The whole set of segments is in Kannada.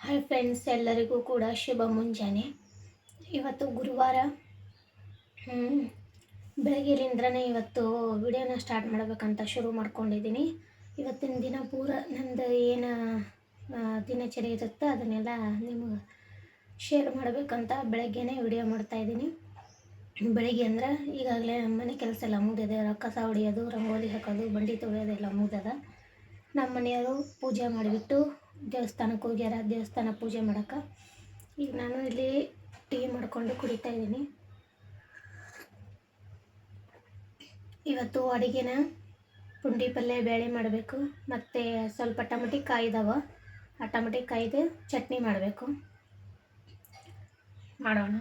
ಹಾಯ್ ಫ್ರೆಂಡ್ಸ್ ಎಲ್ಲರಿಗೂ ಕೂಡ ಶುಭ ಮುಂಜಾನೆ. ಇವತ್ತು ಗುರುವಾರ ಹ್ಮ್, ಬೆಳಗ್ಗೆಲಿಂದ್ರನೇ ಇವತ್ತು ವಿಡಿಯೋನ ಸ್ಟಾರ್ಟ್ ಮಾಡಬೇಕಂತ ಶುರು ಮಾಡ್ಕೊಂಡಿದ್ದೀನಿ. ಇವತ್ತಿನ ದಿನ ಪೂರ ನಂದು ಏನು ದಿನಚರಿ ಇರುತ್ತೆ ಅದನ್ನೆಲ್ಲ ನಿಮಗೆ ಶೇರ್ ಮಾಡಬೇಕಂತ ಬೆಳಗ್ಗೆನೇ ವಿಡಿಯೋ ಮಾಡ್ತಾಯಿದ್ದೀನಿ ಬೆಳಿಗ್ಗೆ ಅಂದ್ರೆ ಈಗಾಗಲೇ ಮನೆ ಕೆಲಸ ಎಲ್ಲ ಮುಗಿದಿದೆ. ಕಸ ಹೊಡಿಯೋದು ರಂಗೋಲಿ ಹಾಕೋದು ಬಂಡಿ ತೊಳೆಯೋದೆಲ್ಲ ಮುಗ್ದದ. ನಮ್ಮ ಮನೆಯವರು ಪೂಜೆ ಮಾಡಿಬಿಟ್ಟು ದೇವಸ್ಥಾನಕ್ಕೆ ಹೋಗ್ಯಾರ ದೇವಸ್ಥಾನ ಪೂಜೆ ಮಾಡೋಕೆ ಈಗ ನಾನು ಇಲ್ಲಿ ಟೀ ಮಾಡಿಕೊಂಡು ಕುಡಿತಾ ಇದ್ದೀನಿ. ಇವತ್ತು ಅಡುಗೆನ ಪುಂಡಿ ಪಲ್ಯ, ಬೇಳೆ ಮಾಡಬೇಕು. ಮತ್ತು ಸ್ವಲ್ಪ ಟಮಟಿ ಕಾಯಿ ಆ ಟಮಟಿ ಕಾಯ್ದು ಚಟ್ನಿ ಮಾಡಬೇಕು. ಮಾಡೋಣ.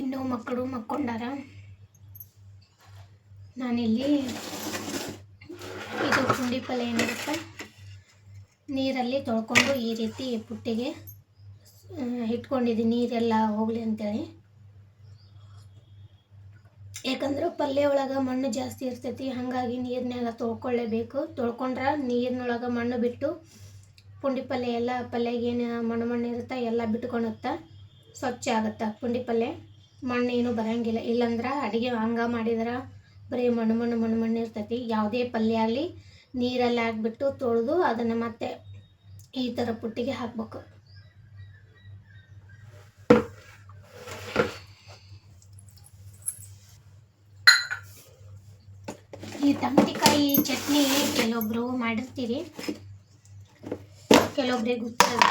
ಇನ್ನು ಮಕ್ಕಳು ಮಕ್ಕೊಂಡಾರ ನಾನಿಲ್ಲಿ ಪುಂಡಿ ಪಲ್ಯ ಏನಿರುತ್ತೆ? ನೀರಲ್ಲಿ ತೊಳ್ಕೊಂಡು ಈ ರೀತಿ ಪುಟ್ಟಿಗೆ ಇಟ್ಕೊಂಡಿದ್ದೀನಿ. ನೀರೆಲ್ಲ ಹೋಗಲಿ ಅಂತೇಳಿ. ಯಾಕಂದ್ರೆ ಪಲ್ಯ ಒಳಗೆ ಮಣ್ಣು ಜಾಸ್ತಿ ಇರ್ತೈತಿ, ಹಾಗಾಗಿ ನೀರನ್ನೆಲ್ಲ ತೊಳ್ಕೊಳ್ಳೇಬೇಕು. ತೊಳ್ಕೊಂಡ್ರೆ ನೀರಿನೊಳಗೆ ಮಣ್ಣು ಬಿಟ್ಟು ಪುಂಡಿ ಪಲ್ಯ ಎಲ್ಲ ಪಲ್ಯಗೇನು ಮಣ್ಣು ಮಣ್ಣು ಇರುತ್ತೆ ಎಲ್ಲ ಬಿಟ್ಕೊಳುತ್ತೆ ಸ್ವಚ್ಛ ಆಗುತ್ತೆ ಪುಂಡಿ ಪಲ್ಯ? ಮಣ್ಣೇನು ಬರಂಗಿಲ್ಲ. ಇಲ್ಲಂದ್ರೆ ಅಡುಗೆ ಹಂಗೆ ಮಾಡಿದ್ರೆ ಬರೀ ಮಣ್ಣು ಮಣ್ಣು ಮಣ್ಣು ಮಣ್ಣು ಇರ್ತೈತಿ. ಯಾವುದೇ ಪಲ್ಯ ಆಗಲಿ ನೀರಲ್ಲಿ ಹಾಕ್ಬಿಟ್ಟು ತೊಳೆದು ಅದನ್ನು ಮತ್ತೆ ಈ ಥರ ಪುಟ್ಟಿಗೆ ಹಾಕ್ಬೇಕು. ಈ ತಮಟಿಕಾಯಿ ಚಟ್ನಿ ಕೆಲವೊಬ್ರು ಮಾಡಿರ್ತೀರಿ? ಕೆಲವೊಬ್ರಿಗೆ ಗೊತ್ತಿರಲ್ಲ.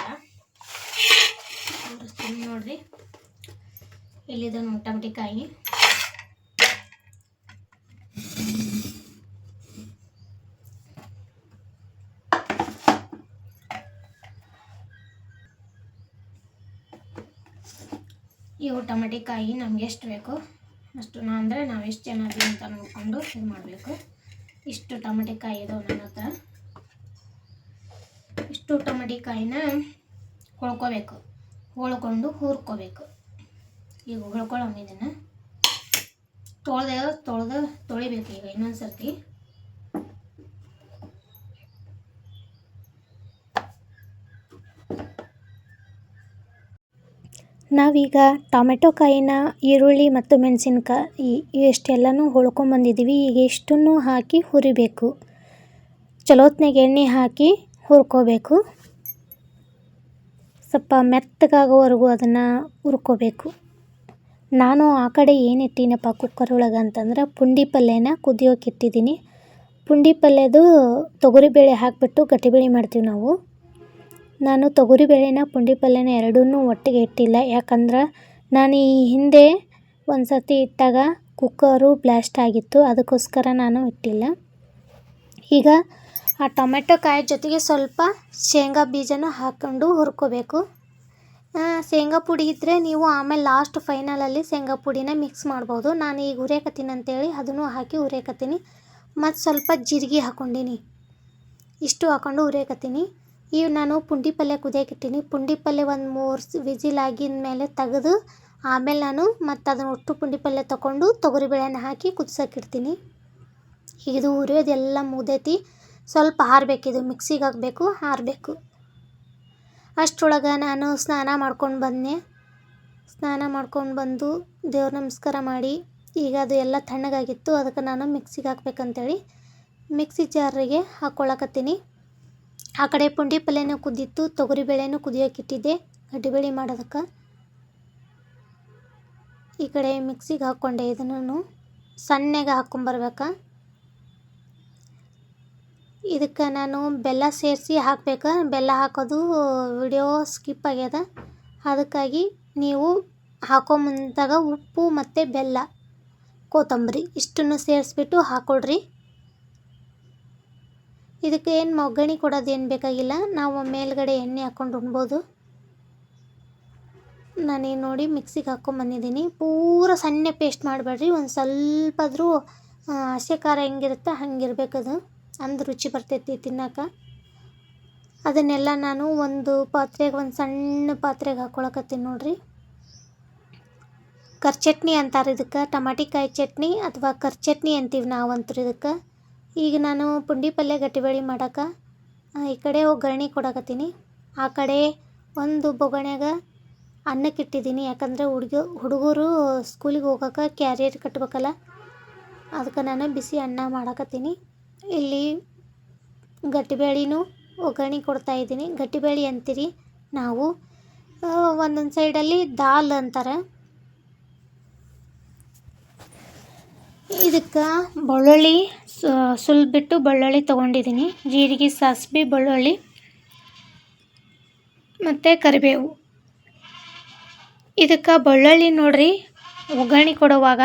ನೋಡ್ರಿ. ಇಲ್ಲಿದೆ ನೋಡಿ ಟಮಟಿಕಾಯಿ ಇವು ಟಮಟಿಕಾಯಿ ನಮ್ಗೆ ಎಷ್ಟು ಬೇಕು? ಅಷ್ಟು ನಾ ಅಂದರೆ ನಾವು ಎಷ್ಟು ಜನ ಅದೀವಿ ಅಂತ ನೋಡಿಕೊಂಡು ಇದು ಮಾಡಬೇಕು. ಇಷ್ಟು ಟಮಟಿಕಾಯಿ ಇದಾವೆ ನನ್ನ ಹತ್ರ. ಇಷ್ಟು ಟಮಟಿಕಾಯಿನ ಹೊಳ್ಕೋಬೇಕು. ಹೊಳ್ಕೊಂಡು ಹುರ್ಕೋಬೇಕು. ಈಗ ಹೊಳ್ಕೊಳ್ಳೋಣ ಇದನ್ನು. ತೊಳೆದ, ತೊಳೆದು ತೊಳಿಬೇಕು ಈಗ ಇನ್ನೊಂದು ಸರ್ತಿ ನಾವೀಗ ಟೊಮೆಟೊ ಕಾಯಿನ, ಈರುಳ್ಳಿ ಮತ್ತು ಮೆಣಸಿನ್ಕಾಯಿ ಇಷ್ಟೆಲ್ಲನೂ ಹುಳ್ಕೊಂಬಂದಿದ್ದೀವಿ ಈಗ ಇಷ್ಟನ್ನು ಹಾಕಿ ಹುರಿಬೇಕು. ಚಲೋತ್ನಾಗ ಎಣ್ಣೆ ಹಾಕಿ ಹುರ್ಕೋಬೇಕು. ಸ್ವಲ್ಪ ಮೆತ್ತಗಾಗೋವರೆಗೂ ಅದನ್ನು ಹುರ್ಕೋಬೇಕು. ನಾನು ಆ ಕಡೆ ಏನಿಟ್ಟಿನಪ್ಪ ಕುಕ್ಕರ್ ಒಳಗೆ ಅಂತಂದ್ರೆ ಪುಂಡಿ ಪಲ್ಯನ ಕುದಿಯೋಕೆ ಇಟ್ಟಿದ್ದೀನಿ. ಪುಂಡಿ ಪಲ್ಯದು ತೊಗರಿಬೇಳೆ ಹಾಕಿಬಿಟ್ಟು ಗಟ್ಟಿಬೇಳೆ ಮಾಡ್ತೀವಿ ನಾವು. ನಾನು ತೊಗರಿ ಬೇಳೆನ ಪುಂಡಿ ಪಲ್ಯನ ಎರಡನ್ನೂ ಒಟ್ಟಿಗೆ ಇಟ್ಟಿಲ್ಲ. ಯಾಕಂದ್ರೆ ನಾನು ಈ ಹಿಂದೆ ಒಂದು ಸರ್ತಿ ಇಟ್ಟಾಗ ಕುಕ್ಕರು ಬ್ಲ್ಯಾಸ್ಟ್ ಆಗಿತ್ತು. ಅದಕ್ಕೋಸ್ಕರ ನಾನು ಇಟ್ಟಿಲ್ಲ. ಈಗ ಆ ಟೊಮೆಟೊ ಕಾಯಿ ಜೊತೆಗೆ ಸ್ವಲ್ಪ ಶೇಂಗಾ ಬೀಜನೂ ಹಾಕ್ಕೊಂಡು ಹುರ್ಕೋಬೇಕು. ಶೇಂಗಾ ಪುಡಿ ಇದ್ದರೆ ನೀವು ಆಮೇಲೆ ಲಾಸ್ಟ್ ಫೈನಲಲ್ಲಿ ಶೇಂಗಾ ಪುಡಿನ ಮಿಕ್ಸ್ ಮಾಡ್ಬೋದು. ನಾನು ಈಗ ಹುರಿಯಕತ್ತೀನಿ ಅಂತೇಳಿ ಅದನ್ನು ಹಾಕಿ ಹುರಿಯಕತ್ತೀನಿ ಮತ್ತು ಸ್ವಲ್ಪ ಜೀರಿಗೆ ಹಾಕ್ಕೊಂಡೀನಿ ಇಷ್ಟು ಹಾಕ್ಕೊಂಡು ಹುರಿಯಕತ್ತೀನಿ ಇವು ನಾನು ಪುಂಡಿ ಪಲ್ಯ ಕುದಿಯಕ್ಕೆ ಇಟ್ಟೀನಿ ಪುಂಡಿ ಪಲ್ಯ ಒಂದು ಮೂರು ವಿಜಿಲ್ ಆಗಿದ ಮೇಲೆ ತೆಗೆದು ಆಮೇಲೆ ನಾನು ಮತ್ತು ಅದನ್ನು ಒಟ್ಟು ಪುಂಡಿ ಪಲ್ಯ ತೊಗೊಂಡು ತೊಗರಿಬೇಳೆನ ಹಾಕಿ ಕುದಿಸೋಕೆ ಇಡ್ತೀನಿ ಈಗ ಇದು ಹುರಿಯೋದೆಲ್ಲ ಮುಗ್ದೈತಿ. ಸ್ವಲ್ಪ ಹಾರಬೇಕಿದು ಮಿಕ್ಸಿಗೆ ಹಾಕಬೇಕು ಹಾರಬೇಕು ಅಷ್ಟರೊಳಗೆ ನಾನು ಸ್ನಾನ ಮಾಡ್ಕೊಂಡು ಬಂದೆ. ಸ್ನಾನ ಮಾಡ್ಕೊಂಡು ಬಂದು ದೇವ್ರ ನಮಸ್ಕಾರ ಮಾಡಿ, ಈಗ ಅದು ಎಲ್ಲ ತಣ್ಣಗಾಗಿತ್ತು, ಅದಕ್ಕೆ ನಾನು ಮಿಕ್ಸಿಗೆ ಹಾಕ್ಬೇಕಂತೇಳಿ ಮಿಕ್ಸಿ ಜಾರಿಗೆ ಹಾಕ್ಕೊಳಕತ್ತೀನಿ ಆ ಕಡೆ ಪುಂಡಿ ಪಲ್ಯನೂ ಕುದ್ದಿತ್ತು ತೊಗರಿಬೇಳೆನೂ ಕುದಿಯೋಕೆ ಇಟ್ಟಿದ್ದೆ. ಗಡ್ಡಿಬೇಳೆ ಮಾಡೋದಕ್ಕೆ. ಈ ಕಡೆ ಮಿಕ್ಸಿಗೆ ಹಾಕ್ಕೊಂಡೆ ಇದನ್ನು ಸಣ್ಣಗೆ ಹಾಕ್ಕೊಂಬರ್ಬೇಕು ಇದಕ್ಕೆ ನಾನು ಬೆಲ್ಲ ಸೇರಿಸಿ ಹಾಕ್ಬೇಕು. ಬೆಲ್ಲ ಹಾಕೋದು ವಿಡಿಯೋ ಸ್ಕಿಪ್ ಆಗ್ಯದ. ಅದಕ್ಕಾಗಿ ನೀವು ಹಾಕೋ ಮುಂದಾಗ ಉಪ್ಪು ಮತ್ತು ಬೆಲ್ಲ, ಕೊತ್ತಂಬರಿ ಇಷ್ಟನ್ನು ಸೇರಿಸ್ಬಿಟ್ಟು ಹಾಕ್ಕೊಳ್ರಿ ಇದಕ್ಕೆ ಏನು ಒಗ್ಗರಣೆ ಕೊಡೋದೇನು ಬೇಕಾಗಿಲ್ಲ. ನಾವು ಮೇಲ್ಗಡೆ ಎಣ್ಣೆ ಹಾಕ್ಕೊಂಡು ಉಣ್ಬೋದು. ನಾನೇನು ನೋಡಿ ಮಿಕ್ಸಿಗೆ ಹಾಕ್ಕೊಂಬಂದಿದ್ದೀನಿ ಪೂರ ಸಣ್ಣ ಪೇಸ್ಟ್ ಮಾಡಬೇಡ್ರಿ. ಒಂದು ಸ್ವಲ್ಪ ಆದರೂ ಹಸೆ ಖಾರ ಹೆಂಗಿರುತ್ತೆ ಹಂಗಿರ್ಬೇಕದು. ಅಂದ ರುಚಿ ಬರ್ತೈತಿ ತಿನ್ನಕ್ಕೆ. ಅದನ್ನೆಲ್ಲ ನಾನು ಒಂದು ಪಾತ್ರೆಗೆ, ಒಂದು ಸಣ್ಣ ಪಾತ್ರೆಗೆ ಹಾಕ್ಕೊಳಕತ್ತೀನಿ ನೋಡ್ರಿ. ಕರ್ಚಟ್ನಿ ಅಂತಾರೆ ಇದಕ್ಕೆ. ಟಮಾಟಿಕಾಯಿ ಚಟ್ನಿ ಅಥವಾ ಕರ್ಚಟ್ನಿ ಅಂತೀವಿ ನಾವಂತೂ ಇದಕ್ಕೆ. ಈಗ ನಾನು ಪುಂಡಿ ಪಲ್ಯ ಗಟ್ಟಿಬೇಳೆ ಮಾಡೋಕೆ ಈ ಕಡೆ ಒಗ್ಗರಣೆ ಕೊಡಕತ್ತೀನಿ. ಆ ಕಡೆ ಒಂದು ಬೊಗಣ್ಯಾಗ ಅನ್ನಕ್ಕೆ ಇಟ್ಟಿದ್ದೀನಿ. ಯಾಕಂದರೆ ಹುಡುಗ ಹುಡುಗರು ಸ್ಕೂಲಿಗೆ ಹೋಗೋಕೆ ಕ್ಯಾರಿಯರ್ ಕಟ್ಬೇಕಲ್ಲ, ಅದಕ್ಕೆ ನಾನು ಬಿಸಿ ಅನ್ನ ಮಾಡಕತ್ತೀನಿ. ಇಲ್ಲಿ ಗಟ್ಟಿಬೇಳೆನೂ ಒಗ್ಗರಣೆ ಕೊಡ್ತಾ ಇದ್ದೀನಿ. ಗಟ್ಟಿಬೇಳೆ ಅಂತೀರಿ ನಾವು ಒಂದೊಂದು ಸೈಡಲ್ಲಿ ದಾಲ್ ಅಂತಾರೆ. ಇದಕ್ಕೆ ಬೆಳ್ಳುಳ್ಳಿ ಸುಲ್ಬಿಟ್ಟು ಬೆಳ್ಳುಳ್ಳಿ ತೊಗೊಂಡಿದ್ದೀನಿ ಜೀರಿಗೆ, ಸಾಸಿವೆ, ಬೆಳ್ಳುಳ್ಳಿ ಮತ್ತು ಕರಿಬೇವು. ಇದಕ್ಕೆ ಬೆಳ್ಳುಳ್ಳಿ ನೋಡ್ರಿ ಒಗ್ಗರಣೆ ಕೊಡುವಾಗ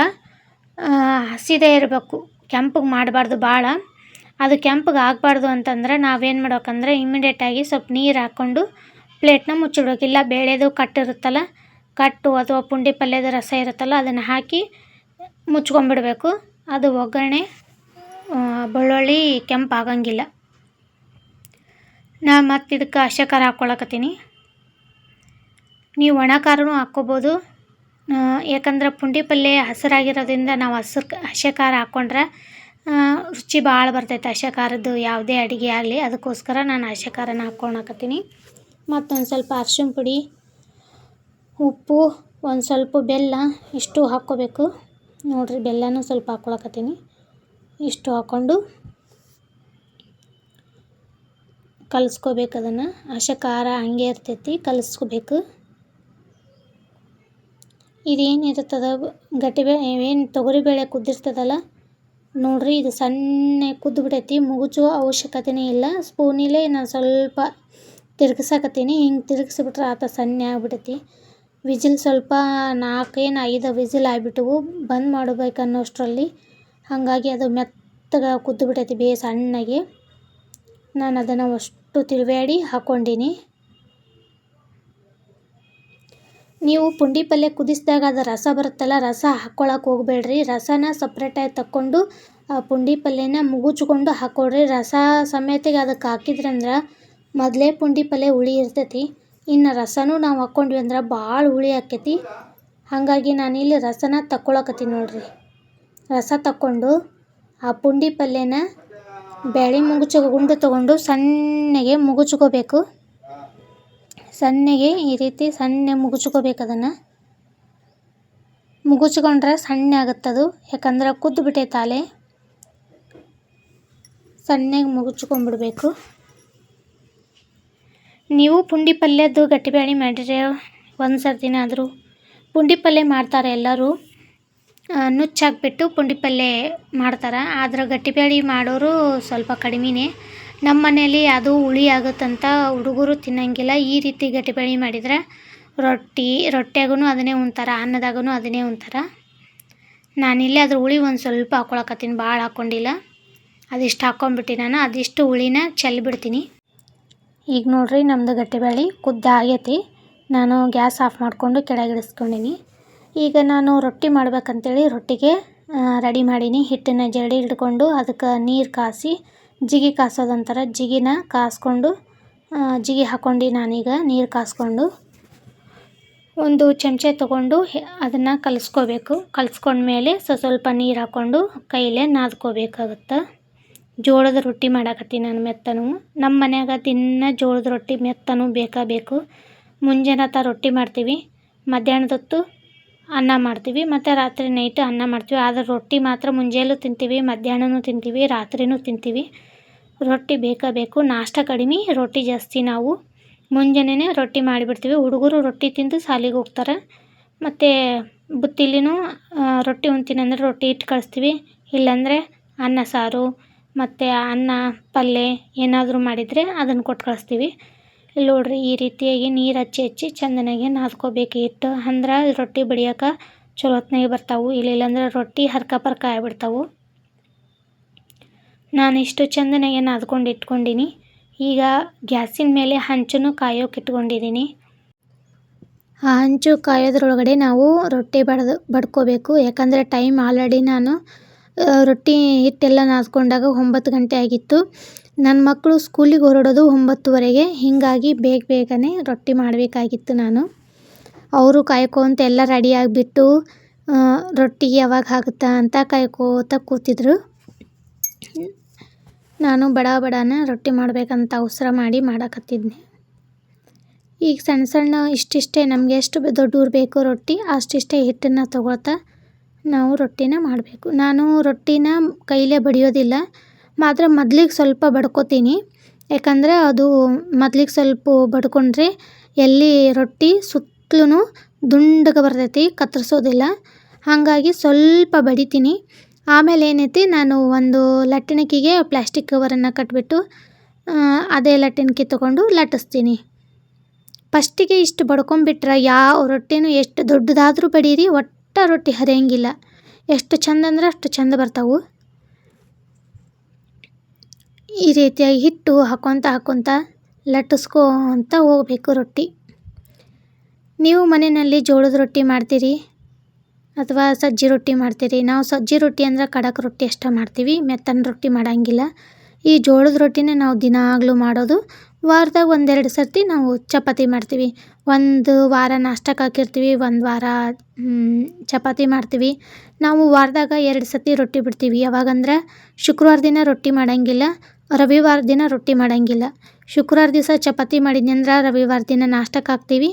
ಹಸಿದೇ ಇರಬೇಕು. ಕೆಂಪಗೆ ಮಾಡಬಾರ್ದು ಭಾಳ ಅದು ಕೆಂಪಗೆ ಆಗಬಾರ್ದು ಅಂತಂದ್ರೆ ನಾವೇನು ಮಾಡ್ಬೇಕಂದ್ರೆ ಇಮಿಡಿಯೇಟಾಗಿ ಸ್ವಲ್ಪ ನೀರು ಹಾಕ್ಕೊಂಡು ಪ್ಲೇಟ್ನ ಮುಚ್ಚಿಡ್ಬೇಕು. ಇಲ್ಲ, ಬೇಳೆದು ಕಟ್ಟಿರುತ್ತಲ್ಲ ಕಟ್ಟು ಅಥವಾ ಪುಂಡಿ ಪಲ್ಯದ ರಸ ಇರುತ್ತಲ್ಲ, ಅದನ್ನು ಹಾಕಿ ಮುಚ್ಕೊಂಡ್ಬಿಡ್ಬೇಕು. ಅದು ಒಗ್ಗರಣೆ ಬೆಳ್ಳುಳ್ಳಿ ಕೆಂಪು ಆಗಂಗಿಲ್ಲ. ನಾ ಮತ್ತು ಇದಕ್ಕೆ ಹಸೆ ಖಾರ ಹಾಕ್ಕೊಳಕತ್ತೀನಿ ನೀವು ಒಣ ಖಾರನೂ ಹಾಕ್ಕೋಬೋದು. ಯಾಕಂದ್ರೆ ಪುಂಡಿ ಪಲ್ಯ ಹಸಿರಾಗಿರೋದ್ರಿಂದ ನಾವು ಹಸಿರು ಹಸೆ ಖಾರ ಹಾಕ್ಕೊಂಡ್ರೆ ರುಚಿ ಭಾಳ ಬರ್ತೈತೆ ಹಸೆ ಖಾರದ್ದು. ಯಾವುದೇ ಅಡುಗೆ ಆಗಲಿ ಅದಕ್ಕೋಸ್ಕರ ನಾನು ಹಸೆ ಖಾರನ ಹಾಕ್ಕೊಳಕತ್ತೀನಿ ಮತ್ತೊಂದು ಸ್ವಲ್ಪ ಅರ್ಶಿನ ಪುಡಿ, ಉಪ್ಪು, ಒಂದು ಸ್ವಲ್ಪ ಬೆಲ್ಲ, ಇಷ್ಟು ಹಾಕ್ಕೋಬೇಕು. ನೋಡಿರಿ, ಬೆಲ್ಲನೂ ಸ್ವಲ್ಪ ಹಾಕ್ಕೊಳಕತ್ತೀನಿ ಇಷ್ಟು ಹಾಕ್ಕೊಂಡು ಕಲಿಸ್ಕೋಬೇಕು ಅದನ್ನು. ಅಶ ಖಾರ ಹಂಗೆ ಇರ್ತೈತಿ, ಕಲಿಸ್ಕೋಬೇಕು. ಇರ್ತದ ಗಟ್ಟಿಬೇಳೆ ಏನು ತೊಗರಿಬೇಳೆ ಕುದ್ದಿರ್ತದಲ್ಲ? ನೋಡಿರಿ, ಇದು ಸಣ್ಣ ಕುದ್ದುಬಿಟ್ಟೈತಿ ಮುಗುಚೋ ಅವಶ್ಯಕತೆನೇ ಇಲ್ಲ. ಸ್ಪೂನಿಲೇ ನಾನು ಸ್ವಲ್ಪ ತಿರುಗಿಸಕತ್ತೀನಿ. ಹಿಂಗೆ ತಿರುಗಿಸ್ಬಿಟ್ರೆ ಆತ ಸಣ್ಣ ಆಗ್ಬಿಟ್ಟೈತಿ ವಿಜಿಲ್ ಸ್ವಲ್ಪ ನಾಲ್ಕೇನು ಐದು ವಿಜಿಲ್ ಆಗಿಬಿಟ್ಟವು ಬಂದ್ ಮಾಡಬೇಕು ಅನ್ನೋಷ್ಟರಲ್ಲಿ. ಹಾಗಾಗಿ ಅದು ಮೆತ್ತಗೆ ಕುದ್ದು ಬಿಟ್ಟೈತಿ ಬೇ ಸಣ್ಣಗೆ. ನಾನು ಅದನ್ನು ಅಷ್ಟು ತಿರುವಾಡಿ ಹಾಕ್ಕೊಂಡೀನಿ ನೀವು ಪುಂಡಿ ಪಲ್ಯ ಕುದಿಸಿದಾಗ ಅದು ರಸ ಬರುತ್ತಲ್ಲ, ರಸ ಹಾಕ್ಕೊಳಕ್ಕೆ ಹೋಗಬೇಡ್ರಿ. ರಸನ ಸಪ್ರೇಟಾಗಿ ತಕ್ಕೊಂಡು, ಆ ಪುಂಡಿ ಪಲ್ಯನ ಮುಗುಚ್ಕೊಂಡು ಹಾಕ್ಕೊಡ್ರಿ ರಸ ಸಮೇತಿಗೆ ಅದಕ್ಕೆ ಹಾಕಿದ್ರಂದ್ರೆ, ಮೊದಲೇ ಪುಂಡಿ ಪಲ್ಯ ಹುಳಿ ಇರ್ತೈತಿ. ಇನ್ನು ರಸನೂ ನಾವು ಹಾಕ್ಕೊಂಡ್ವಿ ಅಂದ್ರೆ ಭಾಳ ಹುಳಿ ಆಕ್ಕೈತಿ ಹಾಗಾಗಿ ನಾನಿಲ್ಲಿ ರಸನ ತಕ್ಕೊಳಕತ್ತೀನಿ ನೋಡಿರಿ. ರಸ ತಕ್ಕೊಂಡು ಆ ಪುಂಡಿ ಪಲ್ಯನ ಬ್ಯಾಳಿ ಮುಗುಚು ಗುಂಡು ತೊಗೊಂಡು ಸಣ್ಣಗೆ ಮುಗುಚ್ಕೋಬೇಕು ಸಣ್ಣಗೆ ಈ ರೀತಿ ಸಣ್ಣ ಮುಗುಚ್ಕೋಬೇಕು ಅದನ್ನು. ಮುಗುಚ್ಕೊಂಡ್ರೆ ಸಣ್ಣ ಆಗುತ್ತದು, ಯಾಕಂದ್ರೆ ಕುದ್ದು ಬಿಟ್ಟೈತೆ ಆಲೆ. ಸಣ್ಣಗೆ ಮುಗುಚ್ಕೊಂಡ್ಬಿಡ್ಬೇಕು ನೀವು ಪುಂಡಿ ಪಲ್ಯದ್ದು ಗಟ್ಟಿಬೇಳೆ ಮಾಡಿರಿ ಒಂದು ಸರ್ತಿನಾದರೂ ಪುಂಡಿ ಪಲ್ಯ ಮಾಡ್ತಾರೆ ಎಲ್ಲರೂ. ನುಚ್ಚಾಕ್ಬಿಟ್ಟು ಪುಂಡಿ ಪಲ್ಯ ಮಾಡ್ತಾರೆ. ಆದ್ರೆ ಗಟ್ಟಿಬೇಳೆ ಮಾಡೋರು ಸ್ವಲ್ಪ ಕಡಿಮೆನೇ. ನಮ್ಮ ಮನೇಲಿ ಅದು ಹುಳಿ ಆಗುತ್ತಂತ ಹುಡುಗರು ತಿನ್ನಂಗಿಲ್ಲ. ಈ ರೀತಿ ಗಟ್ಟಿಬೇಳೆ ಮಾಡಿದ್ರೆ ರೊಟ್ಟಿ ರೊಟ್ಯಾಗೂ ಅದನ್ನೇ ಉಣ್ತಾರೆ ಅನ್ನದಾಗೂ ಅದನ್ನೇ ಉಣ್ತಾರೆ. ನಾನಿಲ್ಲಿ ಅದ್ರ ಹುಳಿ ಒಂದು ಸ್ವಲ್ಪ ಹಾಕ್ಕೊಳಕತ್ತೀನಿ ಭಾಳ ಹಾಕ್ಕೊಂಡಿಲ್ಲ ಅದಿಷ್ಟು ಹಾಕ್ಕೊಂಬಿಟ್ಟು ನಾನು, ಅದಿಷ್ಟು ಹುಳಿನ ಚೆಲ್ಬಿಡ್ತೀನಿ. ಈಗ ನೋಡ್ರಿ ನಮ್ಮದು ಗಟ್ಟಿಬೇಳೆ ಕುದ್ದ ಆಗೈತಿ. ನಾನು ಗ್ಯಾಸ್ ಆಫ್ ಮಾಡಿಕೊಂಡು ಕೆಳಗಿಳಿಸ್ಕೊಂಡೀನಿ ಈಗ ನಾನು ರೊಟ್ಟಿ ಮಾಡ್ಬೇಕಂತೇಳಿ ರೊಟ್ಟಿಗೆ ರೆಡಿ ಮಾಡೀನಿ. ಹಿಟ್ಟನ್ನು ಜರಡಿ ಹಿಡ್ಕೊಂಡು ಅದಕ್ಕೆ ನೀರು ಕಾಸಿ, ಜಿಗಿ ಕಾಸೋದಂತಾರ ಜಿಗಿನ ಕಾಸ್ಕೊಂಡು ಜಿಗಿ ಹಾಕ್ಕೊಂಡು ನಾನೀಗ ನೀರು ಕಾಸ್ಕೊಂಡು ಒಂದು ಚಮಚೆ ತಗೊಂಡು ಅದನ್ನು ಕಲಿಸ್ಕೋಬೇಕು. ಕಲಿಸ್ಕೊಂಡ್ಮೇಲೆ ಮೇಲೆ ಸ್ವಲ್ಪ ನೀರು ಹಾಕ್ಕೊಂಡು ಕೈಲೇ ನಾದ್ಕೋಬೇಕಾಗತ್ತೆ. ಜೋಳದ ರೊಟ್ಟಿ ಮಾಡಾಕತ್ತೀನಿ ನಾನು ಮೆತ್ತನು. ನಮ್ಮ ಮನ್ಯಾಗ ದಿನ ಜೋಳದ ರೊಟ್ಟಿ ಮೆತ್ತನು ಬೇಕಾ ಬೇಕು. ಮುಂಜಾನೆ ತ ರೊಟ್ಟಿ ಮಾಡ್ತೀವಿ. ಮಧ್ಯಾಹ್ನದೊತ್ತು ಅನ್ನ ಮಾಡ್ತೀವಿ. ಮತ್ತು ರಾತ್ರಿ ನೈಟ್ ಅನ್ನ ಮಾಡ್ತೀವಿ. ಆದರೆ ರೊಟ್ಟಿ ಮಾತ್ರ ಮುಂಜಾನೆಲೂ ತಿಂತೀವಿ, ಮಧ್ಯಾಹ್ನನೂ ತಿಂತೀವಿ, ರಾತ್ರಿನೂ ತಿಂತೀವಿ. ರೊಟ್ಟಿ ಬೇಕಾ ಬೇಕು. ನಾಷ್ಟ ಕಡಿಮೆ, ರೊಟ್ಟಿ ಜಾಸ್ತಿ ನಾವು. ಮುಂಜಾನೆನೇ ರೊಟ್ಟಿ ಮಾಡಿಬಿಡ್ತೀವಿ. ಹುಡುಗರು ರೊಟ್ಟಿ ತಿಂದು ಸಾಲಿಗೆ ಹೋಗ್ತಾರೆ. ಮತ್ತು ಬುತ್ತಿಲಿನೂ ರೊಟ್ಟಿ ಉಣ್ತೀನಿ ರೊಟ್ಟಿ ಇಟ್ಟು ಕಳಿಸ್ತೀವಿ. ಇಲ್ಲಾಂದರೆ ಅನ್ನ, ಸಾರು ಮತ್ತು ಅನ್ನ ಪಲ್ಯ ಏನಾದರೂ ಮಾಡಿದರೆ ಅದನ್ನು ಕೊಟ್ಟು ಕಳಿಸ್ತೀವಿ. ಇಲ್ಲಿ ನೋಡ್ರಿ ಈ ರೀತಿಯಾಗಿ ನೀರು ಹಚ್ಚಿ ಹಚ್ಚಿ ಚಂದನಾಗೆ ನಾದ್ಕೋಬೇಕು. ಹಿಟ್ಟು ಅಂದ್ರೆ ರೊಟ್ಟಿ ಬಡಿಯೋಕೆ ಚಲೋ ಹೊತ್ತಿನಾಗೆ ಬರ್ತಾವೆ. ಇಲ್ಲಿಲ್ಲ ಅಂದ್ರೆ ರೊಟ್ಟಿ ಹರ್ಕ ಪರ್ಕ ಆಗ್ಬಿಡ್ತಾವೆ. ನಾನು ಇಷ್ಟು ಚಂದನಾಗೆ ನಾದ್ಕೊಂಡು ಇಟ್ಕೊಂಡೀನಿ. ಈಗ ಗ್ಯಾಸಿನ ಮೇಲೆ ಹಂಚನ್ನು ಕಾಯೋಕೆ ಇಟ್ಕೊಂಡಿದ್ದೀನಿ ಆ ಹಂಚು ಕಾಯೋದ್ರೊಳಗಡೆ ನಾವು ರೊಟ್ಟಿ ಬಡ್ದು ಬಡ್ಕೋಬೇಕು. ಯಾಕಂದರೆ ಟೈಮ್ ಆಲ್ರೆಡಿ ನಾನು ರೊಟ್ಟಿ ಹಿಟ್ಟೆಲ್ಲ ನಾದ್ಕೊಂಡಾಗ ಒಂಬತ್ತು ಗಂಟೆ ಆಗಿತ್ತು. ನನ್ನ ಮಕ್ಕಳು ಸ್ಕೂಲಿಗೆ ಹೊರಡೋದು ಒಂಬತ್ತುವರೆಗೆ. ಹೀಗಾಗಿ ಬೇಗ ಬೇಗನೆ ರೊಟ್ಟಿ ಮಾಡಬೇಕಾಗಿತ್ತು ನಾನು. ಅವರು ಕಾಯ್ಕೊಂತ ಎಲ್ಲ ರೆಡಿ ಆಗಿಬಿಟ್ಟು ರೊಟ್ಟಿ ಯಾವಾಗ ಆಗುತ್ತಾ ಅಂತ ಕಾಯ್ಕೋತ ಕೂತಿದ್ರು. ನಾನು ಬಡ ಬಡನ ರೊಟ್ಟಿ ಮಾಡಬೇಕಂತ ಅವಸರ ಮಾಡಿ ಮಾಡಕತ್ತಿದ್ದೆ. ಈಗ ಸಣ್ಣ ಸಣ್ಣ ಇಷ್ಟಿಷ್ಟೇ ನಮಗೆ ಎಷ್ಟು ದೊಡ್ಡವ್ರು ಬೇಕೋ ರೊಟ್ಟಿ, ಅಷ್ಟಿಷ್ಟೇ ಹಿಟ್ಟನ್ನು ತಗೊಳ್ತಾ ನಾವು ರೊಟ್ಟಿನ ಮಾಡಬೇಕು. ನಾನು ರೊಟ್ಟಿನ ಕೈಲೇ ಬಡಿಯೋದಿಲ್ಲ. ಮಾತ್ರ ಮೊದ್ಲಿಗೆ ಸ್ವಲ್ಪ ಬಡ್ಕೋತೀನಿ. ಯಾಕಂದರೆ ಅದು ಮೊದ್ಲಿಗೆ ಸ್ವಲ್ಪ ಬಡ್ಕೊಂಡ್ರೆ ಎಲ್ಲಿ ರೊಟ್ಟಿ ಸುತ್ತಲೂ ದುಂಡಗೆ ಬರ್ತೈತಿ, ಕತ್ತರಿಸೋದಿಲ್ಲ. ಹಾಗಾಗಿ ಸ್ವಲ್ಪ ಬಡಿತೀನಿ. ಆಮೇಲೆ ಏನೈತಿ, ನಾನು ಒಂದು ಲಟ್ಟಣಿಕೆಗೆ ಪ್ಲ್ಯಾಸ್ಟಿಕ್ ಕವರನ್ನು ಕಟ್ಟಿಬಿಟ್ಟು ಅದೇ ಲಟ್ಟಣಿಕೆ ತೊಗೊಂಡು ಲಟ್ಟಿಸ್ತೀನಿ. ಫಸ್ಟಿಗೆ ಇಷ್ಟು ಬಡ್ಕೊಂಬಿಟ್ರೆ ಯಾವ ರೊಟ್ಟಿನೂ ಎಷ್ಟು ದೊಡ್ಡದಾದರೂ ಬಡೀರಿ, ಒಟ್ಟು ರೊಟ್ಟಿ ಹರಿಯಂಗಿಲ್ಲ. ಎಷ್ಟು ಚಂದ ಅಂದ್ರೆ ಅಷ್ಟು ಚಂದ ಬರ್ತಾವು. ಈ ರೀತಿಯಾಗಿ ಹಿಟ್ಟು ಹಾಕ್ಕೊತ ಹಾಕ್ಕೊತ ಲಟ್ಟಿಸ್ಕೋತ ಹೋಗಬೇಕು ರೊಟ್ಟಿ. ನೀವು ಮನೆಯಲ್ಲಿ ಜೋಳದ ರೊಟ್ಟಿ ಮಾಡ್ತೀರಿ ಅಥವಾ ಸಜ್ಜಿ ರೊಟ್ಟಿ ಮಾಡ್ತೀರಿ? ನಾವು ಸಜ್ಜಿ ರೊಟ್ಟಿ ಅಂದ್ರೆ ಖಡಕ್ ರೊಟ್ಟಿ ಅಷ್ಟೇ ಮಾಡ್ತೀವಿ, ಮೆತ್ತನ ರೊಟ್ಟಿ ಮಾಡೋಂಗಿಲ್ಲ. ಈ ಜೋಳದ ರೊಟ್ಟಿನೇ ನಾವು ದಿನಾಗಲೂ ಮಾಡೋದು. ವಾರದಾಗ ಒಂದೆರಡು ಸರ್ತಿ ನಾವು ಚಪಾತಿ ಮಾಡ್ತೀವಿ. ಒಂದು ವಾರ ನಾಷ್ಟಕ್ಕೆ ಹಾಕಿರ್ತೀವಿ, ಒಂದು ವಾರ ಚಪಾತಿ ಮಾಡ್ತೀವಿ. ನಾವು ವಾರದಾಗ ಎರಡು ಸರ್ತಿ ರೊಟ್ಟಿ ಬಿಡ್ತೀವಿ. ಯಾವಾಗಂದ್ರೆ ಶುಕ್ರವಾರ ದಿನ ರೊಟ್ಟಿ ಮಾಡೋಂಗಿಲ್ಲ, ರವಿವಾರ ದಿನ ರೊಟ್ಟಿ ಮಾಡೋಂಗಿಲ್ಲ. ಶುಕ್ರವಾರ ದಿವಸ ಚಪಾತಿ ಮಾಡಿದ್ನಂದ್ರೆ ರವಿವಾರ ದಿನ ನಾಷ್ಟಕ್ಕೆ ಹಾಕ್ತೀವಿ.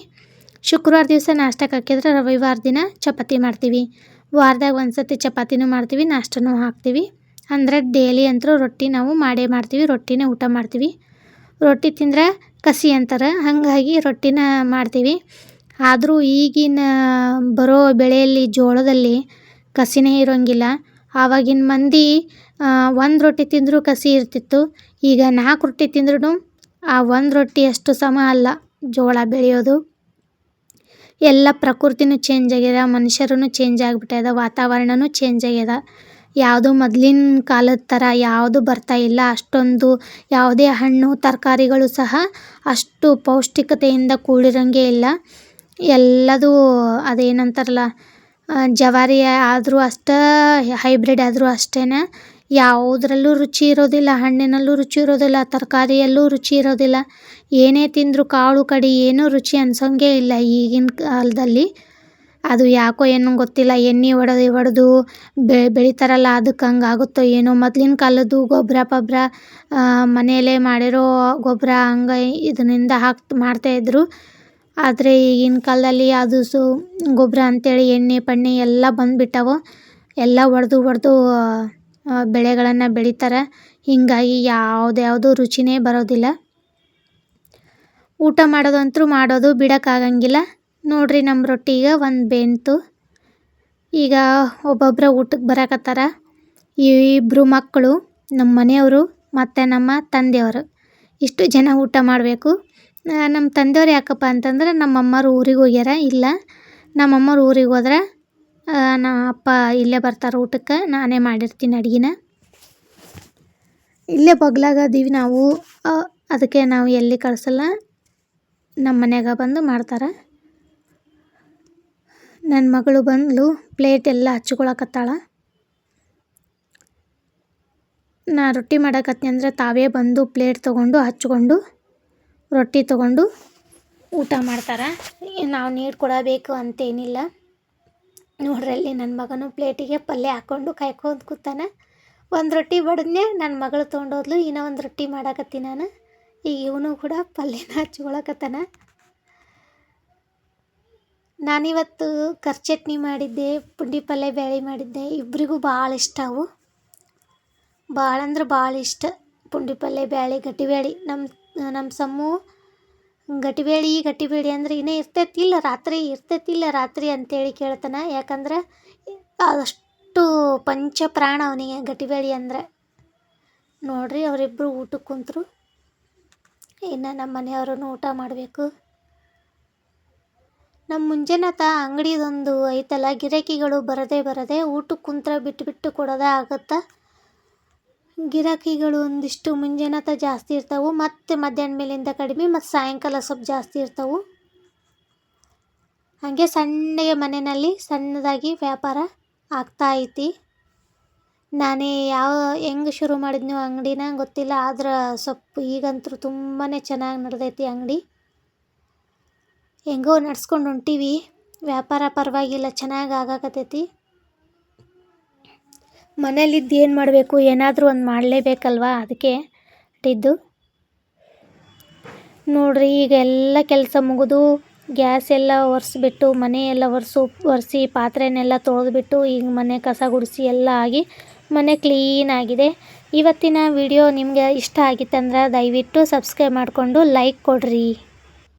ಶುಕ್ರವಾರ ದಿವಸ ನಾಷ್ಟಕ್ಕೆ ಹಾಕಿದ್ರೆ ರವಿವಾರ ದಿನ ಚಪಾತಿ ಮಾಡ್ತೀವಿ. ವಾರದಾಗ ಒಂದು ಸರ್ತಿ ಚಪಾತಿನೂ ಮಾಡ್ತೀವಿ, ನಾಷ್ಟನೂ ಹಾಕ್ತೀವಿ. ಅಂದರೆ ಡೇಲಿ ಅಂತೂ ರೊಟ್ಟಿ ನಾವು ಮಾಡೇ ಮಾಡ್ತೀವಿ, ರೊಟ್ಟಿನೇ ಊಟ ಮಾಡ್ತೀವಿ. ರೊಟ್ಟಿ ತಿಂದರೆ ಕಸಿ ಅಂತಾರೆ, ಹಾಗಾಗಿ ರೊಟ್ಟಿನ ಮಾಡ್ತೀವಿ. ಆದರೂ ಈಗಿನ ಬರೋ ಬೆಳೆಯಲ್ಲಿ ಜೋಳದಲ್ಲಿ ಕಸಿನೇ ಇರೋಂಗಿಲ್ಲ. ಆವಾಗಿನ ಮಂದಿ ಒಂದು ರೊಟ್ಟಿ ತಿಂದರೂ ಕಸಿ ಇರ್ತಿತ್ತು. ಈಗ ನಾಲ್ಕು ರೊಟ್ಟಿ ತಿಂದ್ರೂ ಆ ಒಂದು ರೊಟ್ಟಿ ಅಷ್ಟು ಸಮ ಅಲ್ಲ ಜೋಳ ಬೆಳೆಯೋದು. ಎಲ್ಲ ಪ್ರಕೃತಿನೂ ಚೇಂಜ್ ಆಗ್ಯದ ಮನುಷ್ಯರೂ ಚೇಂಜ್ ಆಗಿಬಿಟ್ಟದ ವಾತಾವರಣವೂ ಚೇಂಜ್ ಆಗ್ಯದ. ಯಾವುದು ಮೊದಲಿನ ಕಾಲದ ಥರ ಯಾವುದು ಬರ್ತಾ ಇಲ್ಲ. ಅಷ್ಟೊಂದು ಯಾವುದೇ ಹಣ್ಣು, ತರಕಾರಿಗಳು ಸಹ ಅಷ್ಟು ಪೌಷ್ಟಿಕತೆಯಿಂದ ಕೂಡಿರೋಂಗೆ ಇಲ್ಲ. ಎಲ್ಲದೂ ಅದೇನಂತಾರಲ್ಲ ಜವಾರಿ ಆದರೂ ಅಷ್ಟೇ, ಹೈಬ್ರಿಡ್ ಆದರೂ ಅಷ್ಟೇ ಯಾವುದರಲ್ಲೂ ರುಚಿ ಇರೋದಿಲ್ಲ, ಹಣ್ಣಿನಲ್ಲೂ ರುಚಿ ಇರೋದಿಲ್ಲ, ತರಕಾರಿಯಲ್ಲೂ ರುಚಿ ಇರೋದಿಲ್ಲ. ಏನೇ ತಿಂದರೂ ಕಾಳು, ಕಡಿ ಏನೂ ರುಚಿ ಅನ್ಸೋಂಗೆ ಇಲ್ಲ ಈಗಿನ ಕಾಲದಲ್ಲಿ. ಅದು ಯಾಕೋ ಏನೋ ಗೊತ್ತಿಲ್ಲ, ಎಣ್ಣೆ ಹೊಡೆದು ಹೊಡೆದು ಬೆಳಿತಾರಲ್ಲ, ಅದಕ್ಕೆ ಹಂಗೆ ಆಗುತ್ತೋ ಏನೋ. ಮೊದ್ಲಿನ ಕಾಲದ್ದು ಗೊಬ್ಬರ ಪಬ್ರ ಮನೆಯಲ್ಲೇ ಮಾಡಿರೋ ಗೊಬ್ಬರ ಹಂಗೆ ಇದರಿಂದ ಹಾಕಿ ಮಾಡ್ತಾಯಿದ್ರು ಆದರೆ ಈಗಿನ ಕಾಲದಲ್ಲಿ ಅದು ಸು ಗೊಬ್ಬರ ಅಂತೇಳಿ ಎಣ್ಣೆ, ಪಣ್ಣೆ ಎಲ್ಲ ಬಂದುಬಿಟ್ಟವು. ಎಲ್ಲ ಹೊಡೆದು ಹೊಡೆದು ಬೆಳೆಗಳನ್ನು ಬೆಳೀತಾರೆ. ಹೀಗಾಗಿ ಯಾವುದ್ಯಾವುದೂ ರುಚಿನೇ ಬರೋದಿಲ್ಲ. ಊಟ ಮಾಡೋದಂತೂ ಮಾಡೋದು ಬಿಡೋಕ್ಕಾಗಂಗಿಲ್ಲ. ನೋಡಿರಿ ನಮ್ಮ ರೊಟ್ಟಿಗೆ ಒಂದು ಬೆಂತು. ಈಗ ಒಬ್ಬೊಬ್ಬರ ಊಟಕ್ಕೆ ಬರಕತ್ತಾರ. ಈ ಇಬ್ಬರು ಮಕ್ಕಳು ನಮ್ಮ ಮನೆಯವರು ಮತ್ತು ನಮ್ಮ ತಂದೆಯವರು. ಇಷ್ಟು ಜನ ಊಟ ಮಾಡಬೇಕು. ನಮ್ಮ ತಂದೆಯವ್ರು ಯಾಕಪ್ಪ ಅಂತಂದ್ರೆ ನಮ್ಮಮ್ಮರು ಊರಿಗೆ ಹೋಗ್ಯಾರ, ಇಲ್ಲ. ನಮ್ಮಮ್ಮರು ಊರಿಗೆ ಹೋದ್ರೆ ನಮ್ಮ ಅಪ್ಪ ಇಲ್ಲೇ ಬರ್ತಾರೆ ಊಟಕ್ಕೆ, ನಾನೇ ಮಾಡಿರ್ತೀನಿ ಅಡುಗೆನ. ಇಲ್ಲೇ ಬಗ್ಲಾಗ ಅದೀವಿ ನಾವು ಅದಕ್ಕೆ ನಾವು ಎಲ್ಲಿ ಕಳಿಸಲ್ಲ. ನಮ್ಮ ಮನೆಯಾಗ ಬಂದು ಮಾಡ್ತಾರೆ. ನನ್ನ ಮಗಳು ಬಂದಳು ಪ್ಲೇಟ್ ಎಲ್ಲ ಹಚ್ಕೊಳಕತ್ತಾಳ. ನಾ ರೊಟ್ಟಿ ಮಾಡಕತ್ತೆ ಅಂದರೆ ತಾವೇ ಬಂದು ಪ್ಲೇಟ್ ತೊಗೊಂಡು ಹಚ್ಕೊಂಡು, ರೊಟ್ಟಿ ತೊಗೊಂಡು ಊಟ ಮಾಡ್ತಾರೆ. ನಾವು ನೀರು ಕೊಡಬೇಕು ಅಂತೇನಿಲ್ಲ. ನೋಡ್ರಿ ಅಲ್ಲಿ ನನ್ನ ಮಗನು ಪ್ಲೇಟಿಗೆ ಪಲ್ಯ ಹಾಕ್ಕೊಂಡು ಕಾಯ್ಕೊಂಡು ಕೂತಾನೆ. ಒಂದು ರೊಟ್ಟಿ ಬಡಿದ್ನೆ ನನ್ನ ಮಗಳು ತೊಗೊಂಡೋದ್ಲು ಇನ್ನೂ ಒಂದು ರೊಟ್ಟಿ ಮಾಡಾಕತ್ತಿ ನಾನು. ಈಗ ಇವನು ಕೂಡ ಪಲ್ಯನ ಹಚ್ಕೊಳಕತ್ತಾನ. ನಾನಿವತ್ತು ಕರ್ಚಟ್ನಿ ಮಾಡಿದ್ದೆ, ಪುಂಡಿ ಪಲ್ಯ ಬ್ಯಾಳಿ ಮಾಡಿದ್ದೆ. ಇಬ್ಬರಿಗೂ ಭಾಳ ಇಷ್ಟ ಅವು. ಭಾಳ ಅಂದ್ರೆ ಭಾಳ ಇಷ್ಟ ಪುಂಡಿ ಪಲ್ಯ ಬ್ಯಾಳೆ ಗಟ್ಟಿಬೇಳೆ. ನಮ್ಮ ನಮ್ಮ ಸಮ್ಮು ಗಟ್ಟಿಬೇಳೆ ಗಟ್ಟಿಬೇಳೆ ಅಂದ್ರೆ ಇನ್ನೇ ಇರ್ತೈತಿಲ್ಲ, ರಾತ್ರಿ ಇರ್ತೈತಿಲ್ಲ, ರಾತ್ರಿ ಅಂತೇಳಿ ಕೇಳ್ತಾನೆ. ಯಾಕಂದ್ರೆ ಅದಷ್ಟು ಪಂಚ ಪ್ರಾಣ ಅವನಿಗೆ ಗಟ್ಟಿಬೇಳೆ ಅಂದರೆ. ನೋಡ್ರಿ ಅವರಿಬ್ಬರು ಊಟಕ್ಕೆ ಕುಂತರು. ಇನ್ನು ನಮ್ಮ ಮನೆಯವರು ಊಟ ಮಾಡಬೇಕು. ನಮ್ಮ ಮುಂಜಾನೆತ ಅಂಗಡಿದೊಂದು ಐತಲ್ಲ, ಗಿರಾಕಿಗಳು ಬರದೆ ಬರದೆ ಊಟಕ್ಕೆ ಕುಂತ್ರ ಬಿಟ್ಟು ಬಿಟ್ಟು ಕೊಡೋದೇ ಆಗುತ್ತೆ? ಗಿರಾಕಿಗಳು ಒಂದಿಷ್ಟು ಮುಂಜಾನತ ಜಾಸ್ತಿ ಇರ್ತಾವೆ, ಮತ್ತು ಮಧ್ಯಾಹ್ನ ಮೇಲಿಂದ ಕಡಿಮೆ, ಮತ್ತು ಸಾಯಂಕಾಲ ಸ್ವಲ್ಪ ಜಾಸ್ತಿ ಇರ್ತಾವೆ. ಹಾಗೆ ಸಣ್ಣಗೆ ಮನೆಯಲ್ಲಿ ಸಣ್ಣದಾಗಿ ವ್ಯಾಪಾರ ಆಗ್ತಾ ಐತಿ. ನಾನೇ ಯಾವ, ಹೆಂಗೆ ಶುರು ಮಾಡಿದ್ನೋ ಅಂಗಡಿನ ಗೊತ್ತಿಲ್ಲ, ಆದ್ರೆ ಸ್ವಲ್ಪ ಈಗಂತೂ ತುಂಬಾ ಚೆನ್ನಾಗಿ ನಡೆದೈತಿ ಅಂಗಡಿ. ಹೆಂಗೋ ನಡ್ಸ್ಕೊಂಡು ಹೊಂಟೀವಿ. ವ್ಯಾಪಾರ ಪರವಾಗಿಲ್ಲ, ಚೆನ್ನಾಗಿ ಆಗಾಕತ್ತೈತಿ. ಮನೇಲಿದ್ದು ಏನು ಮಾಡಬೇಕು? ಏನಾದರೂ ಒಂದು ಮಾಡಲೇಬೇಕಲ್ವಾ ಅದಕ್ಕೆ ಇಟ್ಟಿದ್ದು ನೋಡ್ರಿ, ಈಗ ಎಲ್ಲ ಕೆಲಸ ಮುಗಿದು. ಗ್ಯಾಸ್ ಎಲ್ಲ ಒರೆಸ್ಬಿಟ್ಟು, ಮನೆ ಎಲ್ಲ ಒರೆಸು, ಒರೆಸಿ, ಪಾತ್ರೆನೆಲ್ಲ ತೊಳೆದ್ಬಿಟ್ಟು, ಈಗ ಮನೆ ಕಸ ಗುಡಿಸಿ ಎಲ್ಲ ಆಗಿ ಮನೆ ಕ್ಲೀನ್ ಆಗಿದೆ. ಇವತ್ತಿನ ವಿಡಿಯೋ ನಿಮಗೆ ಇಷ್ಟ ಆಗಿತ್ತಂದ್ರೆ ದಯವಿಟ್ಟು ಸಬ್ಸ್ಕ್ರೈಬ್ ಮಾಡಿಕೊಂಡು ಲೈಕ್ ಕೊಡಿರಿ.